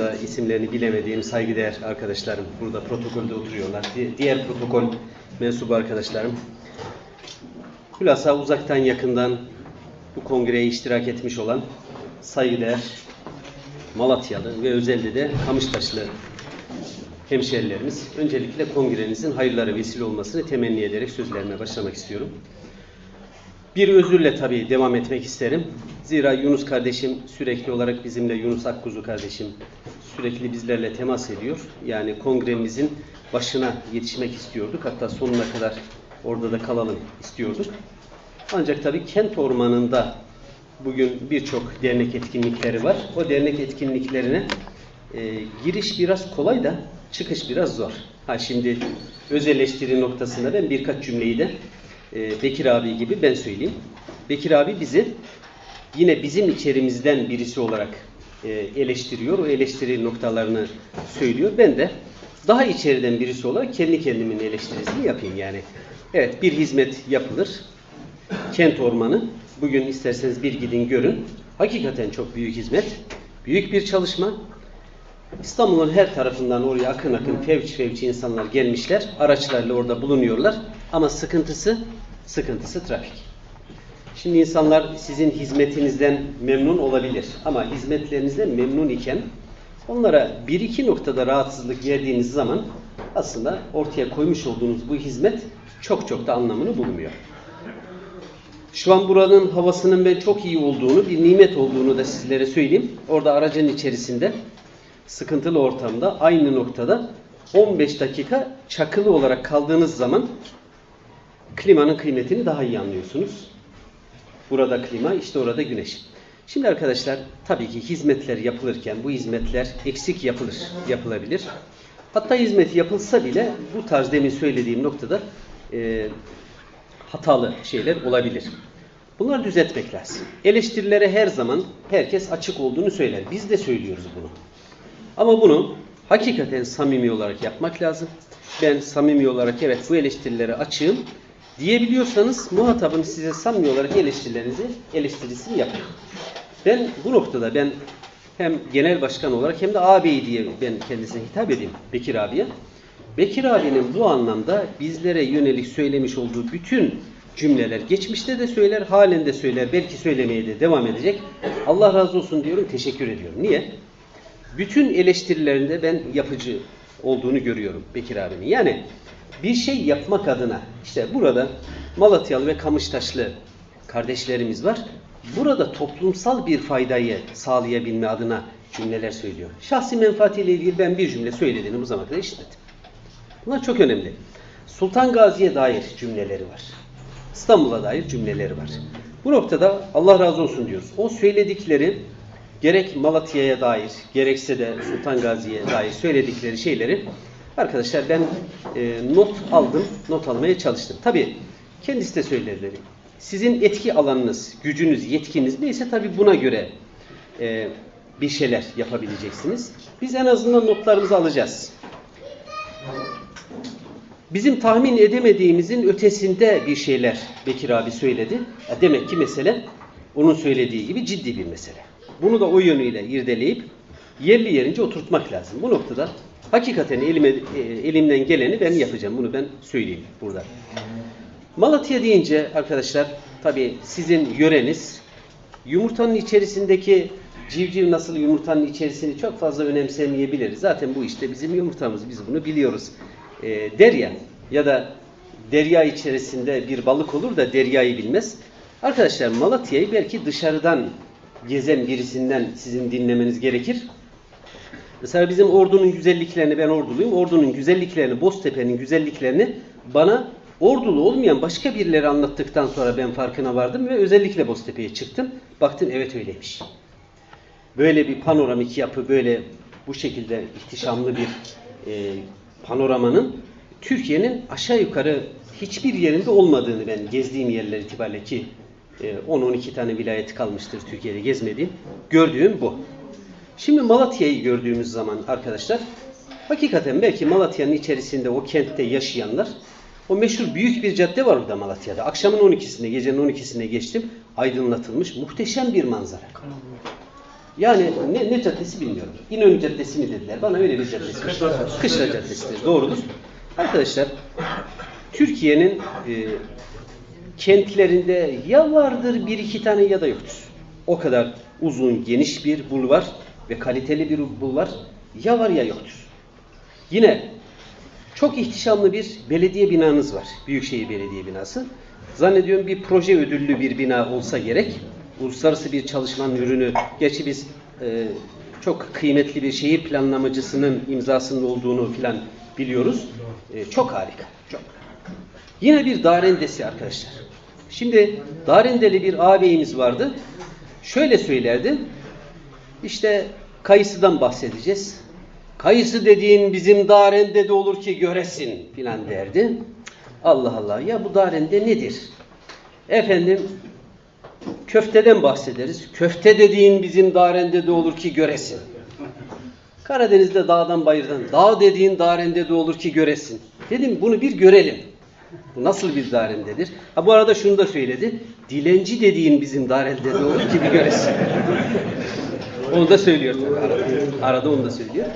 Da isimlerini bilemediğim saygıdeğer arkadaşlarım burada protokolde oturuyorlar. Di- Diğer protokol mensubu arkadaşlarım. Hülasa uzaktan yakından bu kongreye iştirak etmiş olan saygıdeğer Malatyalı ve özellikle de Kamıştaşlı hemşerilerimiz. Öncelikle kongrenizin hayırlara vesile olmasını temenni ederek sözlerime başlamak istiyorum. Bir özürle tabii devam etmek isterim. Zira Yunus kardeşim sürekli olarak bizimle, Yunus Akkuzu kardeşim sürekli bizlerle temas ediyor. Yani kongremizin başına yetişmek istiyorduk. Hatta sonuna kadar orada da kalalım istiyorduk. Ancak tabii kent ormanında bugün birçok dernek etkinlikleri var. O dernek etkinliklerine e, giriş biraz kolay da çıkış biraz zor. Ha şimdi öz eleştiri noktasında ben birkaç cümleyi de e, Bekir abi gibi ben söyleyeyim. Bekir abi bizi yine bizim içerimizden birisi olarak e, eleştiriyor. O eleştiri noktalarını söylüyor. Ben de daha içeriden birisi olarak kendi kendimin eleştirisini yapayım yani. Evet bir hizmet yapılır. Kent ormanı. Bugün isterseniz bir gidin görün. Hakikaten çok büyük hizmet. Büyük bir çalışma. İstanbul'un her tarafından oraya akın akın fevç fevç insanlar gelmişler. Araçlarla orada bulunuyorlar. Ama sıkıntısı, sıkıntısı trafik. Şimdi insanlar sizin hizmetinizden memnun olabilir. Ama hizmetlerinizden memnun iken onlara bir iki noktada rahatsızlık verdiğiniz zaman aslında ortaya koymuş olduğunuz bu hizmet çok çok da anlamını bulmuyor. Şu an buranın havasının ben çok iyi olduğunu, bir nimet olduğunu da sizlere söyleyeyim. Orada aracın içerisinde sıkıntılı ortamda aynı noktada 15 dakika çakılı olarak kaldığınız zaman klimanın kıymetini daha iyi anlıyorsunuz. Burada klima, işte orada güneş. Şimdi arkadaşlar tabii ki hizmetler yapılırken bu hizmetler eksik yapılır, yapılabilir. Hatta hizmet yapılsa bile bu tarz demin söylediğim noktada e, hatalı şeyler olabilir. Bunları düzeltmek lazım. Eleştirilere her zaman herkes açık olduğunu söyler. Biz de söylüyoruz bunu. Ama bunu hakikaten samimi olarak yapmak lazım. Ben samimi olarak evet bu eleştirilere açığım diyebiliyorsanız muhatabın size samimi olarak eleştirilerinizi eleştirisini yapın. Ben bu noktada ben hem genel başkan olarak hem de ağabey diye ben kendisine hitap edeyim Bekir abiye. Bekir abinin bu anlamda bizlere yönelik söylemiş olduğu bütün cümleler geçmişte de söyler, halen de söyler, belki söylemeye de devam edecek. Allah razı olsun diyorum, teşekkür ediyorum. Niye? Bütün eleştirilerinde ben yapıcı olduğunu görüyorum Bekir abinin. Yani bir şey yapmak adına işte burada Malatyalı ve Kamıştaşlı kardeşlerimiz var. Burada toplumsal bir faydayı sağlayabilme adına cümleler söylüyor. Şahsi menfaatiyle ilgili ben bir cümle söylediğini bu zamana kadar işitmedim. Bunlar çok önemli. Sultan Gazi'ye dair cümleleri var. İstanbul'a dair cümleleri var. Bu noktada Allah razı olsun diyoruz. O söyledikleri gerek Malatya'ya dair gerekse de Sultan Gazi'ye dair söyledikleri şeyleri arkadaşlar ben e, not aldım, not almaya çalıştım. Tabii kendisi de söyledi. Sizin etki alanınız, gücünüz, yetkiniz neyse tabii buna göre e, bir şeyler yapabileceksiniz. Biz en azından notlarımızı alacağız bizim tahmin edemediğimizin ötesinde bir şeyler Bekir abi söyledi. Ya demek ki mesele onun söylediği gibi ciddi bir mesele. Bunu da o yönüyle irdeleyip yerli yerince oturtmak lazım. Bu noktada hakikaten elime, e, elimden geleni ben yapacağım. Bunu ben söyleyeyim burada. Malatya deyince arkadaşlar tabii sizin yöreniz yumurtanın içerisindeki civciv nasıl yumurtanın içerisini çok fazla önemsemeyebilir. Zaten bu işte bizim yumurtamız. Biz bunu biliyoruz. E, derya ya da derya içerisinde bir balık olur da deryayı bilmez. Arkadaşlar Malatya'yı belki dışarıdan gezen birisinden sizin dinlemeniz gerekir. Mesela bizim ordunun güzelliklerini, ben orduluyum, ordunun güzelliklerini, Boztepe'nin güzelliklerini bana ordulu olmayan başka birileri anlattıktan sonra ben farkına vardım ve özellikle Boztepe'ye çıktım. Baktım evet öyleymiş. Böyle bir panoramik yapı, böyle bu şekilde ihtişamlı bir e, panoramanın Türkiye'nin aşağı yukarı hiçbir yerinde olmadığını ben gezdiğim yerler itibariyle ki e, 10-12 tane vilayet kalmıştır Türkiye'de gezmediğim, gördüğüm bu. Şimdi Malatya'yı gördüğümüz zaman arkadaşlar, hakikaten belki Malatya'nın içerisinde o kentte yaşayanlar, o meşhur büyük bir cadde var orada Malatya'da. Akşamın 12'sinde, gecenin 12'sine geçtim. Aydınlatılmış muhteşem bir manzara. Yani ne, ne caddesi bilmiyorum. İnönü Caddesi mi dediler. Bana öyle bir caddesi. Kışla Caddesi. Doğrudur. Arkadaşlar Türkiye'nin e, kentlerinde ya vardır bir iki tane ya da yoktur. O kadar uzun, geniş bir bulvar ve kaliteli bir bulvar ya var ya yoktur. Yine çok ihtişamlı bir belediye binanız var. Büyükşehir Belediye binası. Zannediyorum bir proje ödüllü bir bina olsa gerek. Uluslararası bir çalışmanın ürünü. Gerçi biz e, çok kıymetli bir şehir planlamacısının imzasının olduğunu filan biliyoruz. E, çok harika. Çok. Yine bir darendesi arkadaşlar. Şimdi darendeli bir ağabeyimiz vardı. Şöyle söylerdi. İşte kayısıdan bahsedeceğiz. Kayısı dediğin bizim darende de olur ki göresin filan derdi. Allah Allah ya bu darende nedir? Efendim köfteden bahsederiz. Köfte dediğin bizim darende de olur ki göresin. Karadeniz'de dağdan bayırdan dağ dediğin darende de olur ki göresin. Dedim bunu bir görelim. Bu nasıl bir darendedir? Ha bu arada şunu da söyledi. Dilenci dediğin bizim darende de olur ki bir göresin. Onu da söylüyor tabii arada. Arada onu da söylüyor.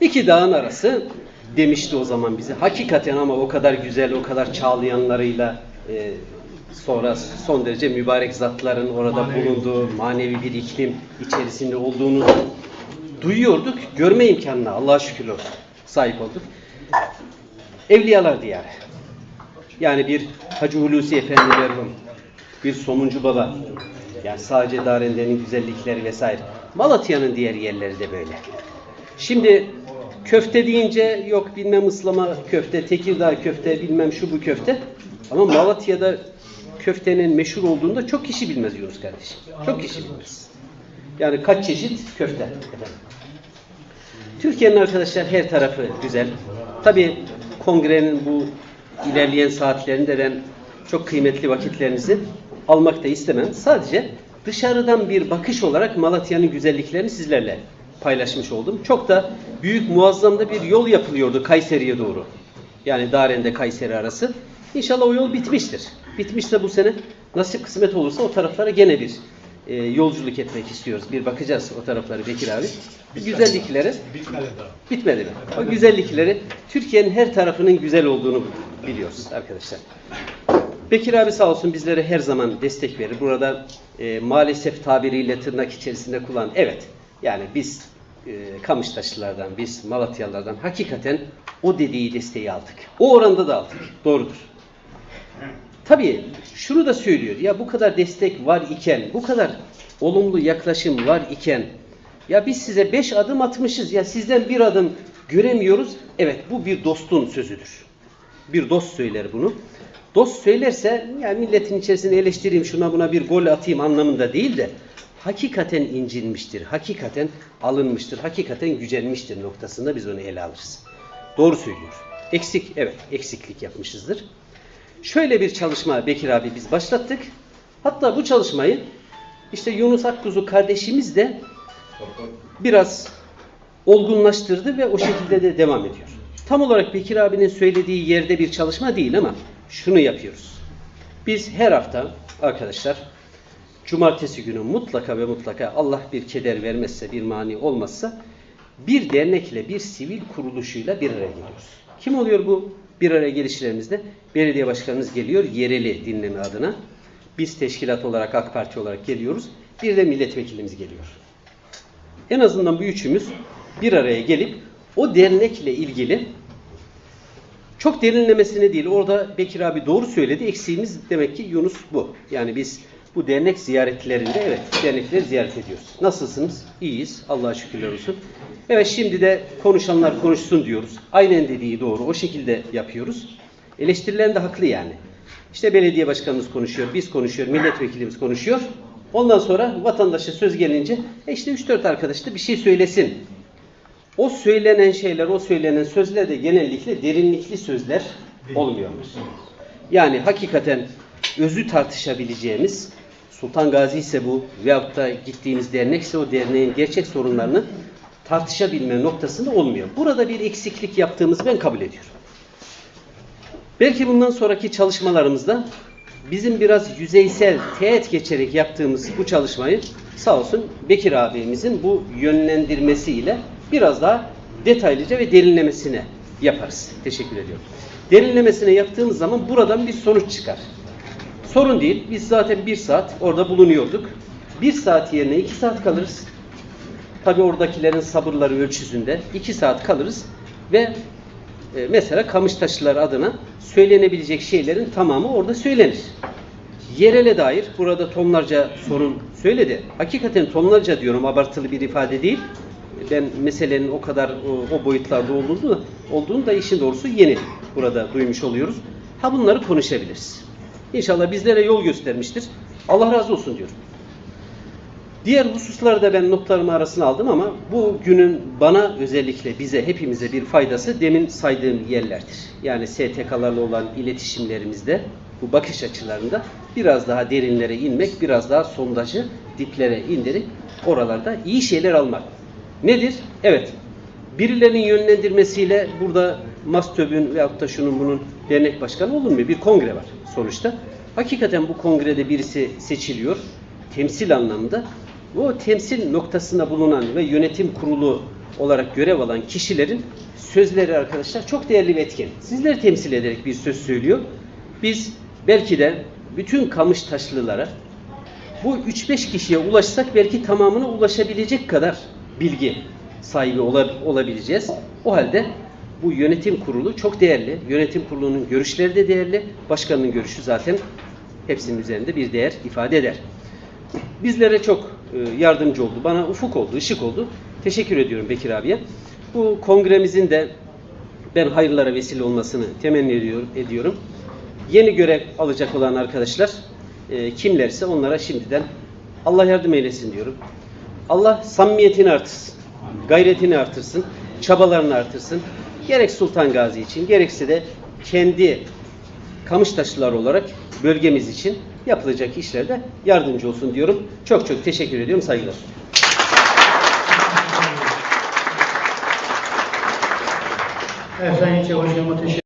İki dağın arası demişti o zaman bize. Hakikaten ama o kadar güzel, o kadar çağlayanlarıyla e, sonra son derece mübarek zatların orada bulunduğu manevi bir iklim içerisinde olduğunu duyuyorduk. Görme imkanına Allah'a şükür olsun sahip olduk. Evliyalar diyarı. Yani bir Hacı Hulusi Efendi merhum, bir Somuncu Baba, yani sadece Darende'nin güzellikleri vesaire. Malatya'nın diğer yerleri de böyle. Şimdi köfte deyince yok bilmem ıslama köfte, Tekirdağ köfte, bilmem şu bu köfte. Ama Malatya'da köftenin meşhur olduğunu da çok kişi bilmez Yunus kardeşim. Çok kişi bilmez. Yani kaç çeşit köfte. Türkiye'nin arkadaşlar her tarafı güzel. Tabii kongrenin bu ilerleyen saatlerinde ben çok kıymetli vakitlerinizi almak da istemem. Sadece dışarıdan bir bakış olarak Malatya'nın güzelliklerini sizlerle paylaşmış oldum. Çok da büyük muazzam da bir yol yapılıyordu Kayseri'ye doğru. Yani Daren'de Kayseri arası. İnşallah o yol bitmiştir. Bitmişse bu sene nasip kısmet olursa o taraflara gene bir e, yolculuk etmek istiyoruz. Bir bakacağız o tarafları Bekir abi. Güzellikleri Bitmedi daha. bitmedi mi? O güzellikleri Türkiye'nin her tarafının güzel olduğunu biliyoruz arkadaşlar. Bekir abi sağ olsun bizlere her zaman destek verir. Burada e, maalesef tabiriyle tırnak içerisinde kullan. Evet yani biz e, Kamıştaşlılardan, biz Malatyalılardan hakikaten o dediği desteği aldık. O oranda da aldık. Doğrudur. Tabii şunu da söylüyor. Ya bu kadar destek var iken, bu kadar olumlu yaklaşım var iken ya biz size beş adım atmışız ya sizden bir adım göremiyoruz. Evet bu bir dostun sözüdür. Bir dost söyler bunu. Dost söylerse yani milletin içerisinde eleştireyim şuna buna bir gol atayım anlamında değil de hakikaten incinmiştir, hakikaten alınmıştır, hakikaten gücenmiştir noktasında biz onu ele alırız. Doğru söylüyor. Eksik, evet eksiklik yapmışızdır. Şöyle bir çalışma Bekir abi biz başlattık. Hatta bu çalışmayı işte Yunus Akkuzu kardeşimiz de biraz olgunlaştırdı ve o şekilde de devam ediyor. Tam olarak Bekir abinin söylediği yerde bir çalışma değil ama şunu yapıyoruz. Biz her hafta arkadaşlar cumartesi günü mutlaka ve mutlaka Allah bir keder vermezse, bir mani olmazsa bir dernekle, bir sivil kuruluşuyla bir araya geliyoruz. Kim oluyor bu bir araya gelişlerimizde? Belediye başkanımız geliyor yereli dinleme adına. Biz teşkilat olarak, AK Parti olarak geliyoruz. Bir de milletvekilimiz geliyor. En azından bu üçümüz bir araya gelip o dernekle ilgili çok derinlemesine değil. Orada Bekir abi doğru söyledi. Eksiğimiz demek ki Yunus bu. Yani biz bu dernek ziyaretlerinde evet dernekleri ziyaret ediyoruz. Nasılsınız? İyiyiz. Allah'a şükürler olsun. Evet şimdi de konuşanlar konuşsun diyoruz. Aynen dediği doğru. O şekilde yapıyoruz. Eleştirilen de haklı yani. İşte belediye başkanımız konuşuyor, biz konuşuyor, milletvekilimiz konuşuyor. Ondan sonra vatandaşa söz gelince e işte 3-4 arkadaş da bir şey söylesin. O söylenen şeyler, o söylenen sözler de genellikle derinlikli sözler olmuyorlar. Yani hakikaten özü tartışabileceğimiz Sultan Gazi ise bu veyahut da gittiğimiz dernekse o derneğin gerçek sorunlarını tartışabilme noktasında olmuyor. Burada bir eksiklik yaptığımızı ben kabul ediyorum. Belki bundan sonraki çalışmalarımızda bizim biraz yüzeysel, teğet geçerek yaptığımız bu çalışmayı sağ olsun Bekir abimizin bu yönlendirmesiyle biraz daha detaylıca ve derinlemesine yaparız. Teşekkür ediyorum. Derinlemesine yaptığımız zaman buradan bir sonuç çıkar. Sorun değil. Biz zaten bir saat orada bulunuyorduk. Bir saat yerine iki saat kalırız. Tabi oradakilerin sabırları ölçüsünde iki saat kalırız ve e, mesela Kamıştaşlılar adına söylenebilecek şeylerin tamamı orada söylenir. Yerele dair burada tonlarca sorun söyledi. Hakikaten tonlarca diyorum abartılı bir ifade değil. Ben meselenin o kadar o, o boyutlarda olduğunu, olduğunu da işin doğrusu yeni burada duymuş oluyoruz. Ha bunları konuşabiliriz. İnşallah bizlere yol göstermiştir. Allah razı olsun diyorum. Diğer hususları da ben notlarımı arasına aldım ama bu günün bana özellikle bize hepimize bir faydası demin saydığım yerlerdir. Yani STK'larla olan iletişimlerimizde bu bakış açılarında biraz daha derinlere inmek, biraz daha sondajı diplere indirip oralarda iyi şeyler almak. Nedir? Evet. Birilerinin yönlendirmesiyle burada MASTÖB'ün veyahut da şunun bunun dernek başkanı olunmuyor. Bir kongre var sonuçta. Hakikaten bu kongrede birisi seçiliyor. Temsil anlamında. Bu temsil noktasında bulunan ve yönetim kurulu olarak görev alan kişilerin sözleri arkadaşlar çok değerli ve etkin. Sizleri temsil ederek bir söz söylüyor. Biz belki de bütün Kamıştaşlılara bu 3-5 kişiye ulaşsak belki tamamına ulaşabilecek kadar bilgi sahibi ola- olabileceğiz. O halde bu yönetim kurulu çok değerli. Yönetim kurulunun görüşleri de değerli. Başkanın görüşü zaten hepsinin üzerinde bir değer ifade eder. Bizlere çok e, yardımcı oldu. Bana ufuk oldu, ışık oldu. Teşekkür ediyorum Bekir abiye. Bu kongremizin de ben hayırlara vesile olmasını temenni ediyorum. ediyorum. Yeni görev alacak olan arkadaşlar e, kimlerse onlara şimdiden Allah yardım eylesin diyorum. Allah samimiyetini artırsın, gayretini artırsın, çabalarını artırsın. Gerek Sultan Gazi için, gerekse de kendi Kamıştaşlılar olarak bölgemiz için yapılacak işlerde yardımcı olsun diyorum. Çok çok teşekkür ediyorum. Saygılar. İlçe Başkanıma teşekkür